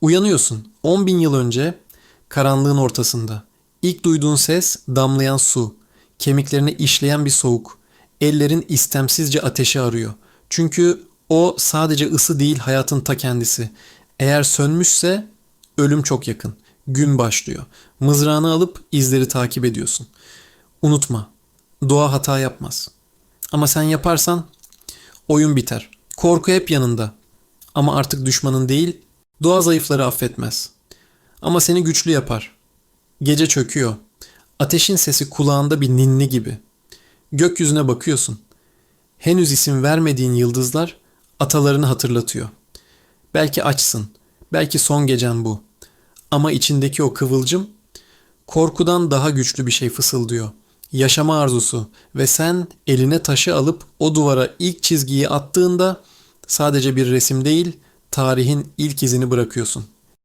Uyanıyorsun. 10 bin yıl önce karanlığın ortasında. İlk duyduğun ses damlayan su. Kemiklerine işleyen bir soğuk. Ellerin istemsizce ateşi arıyor. Çünkü o sadece ısı değil hayatın ta kendisi. Eğer sönmüşse ölüm çok yakın. Gün başlıyor. Mızrağını alıp izleri takip ediyorsun. Unutma. Doğa hata yapmaz. Ama sen yaparsan oyun biter. Korku hep yanında. Ama artık düşmanın değil, doğa zayıfları affetmez. Ama seni güçlü yapar. Gece çöküyor. Ateşin sesi kulağında bir ninni gibi. Gökyüzüne bakıyorsun. Henüz isim vermediğin yıldızlar atalarını hatırlatıyor. Belki açsın. Belki son gecen bu. Ama içindeki o kıvılcım korkudan daha güçlü bir şey fısıldıyor. Yaşama arzusu ve sen eline taşı alıp o duvara ilk çizgiyi attığında sadece bir resim değil, tarihin ilk izini bırakıyorsun.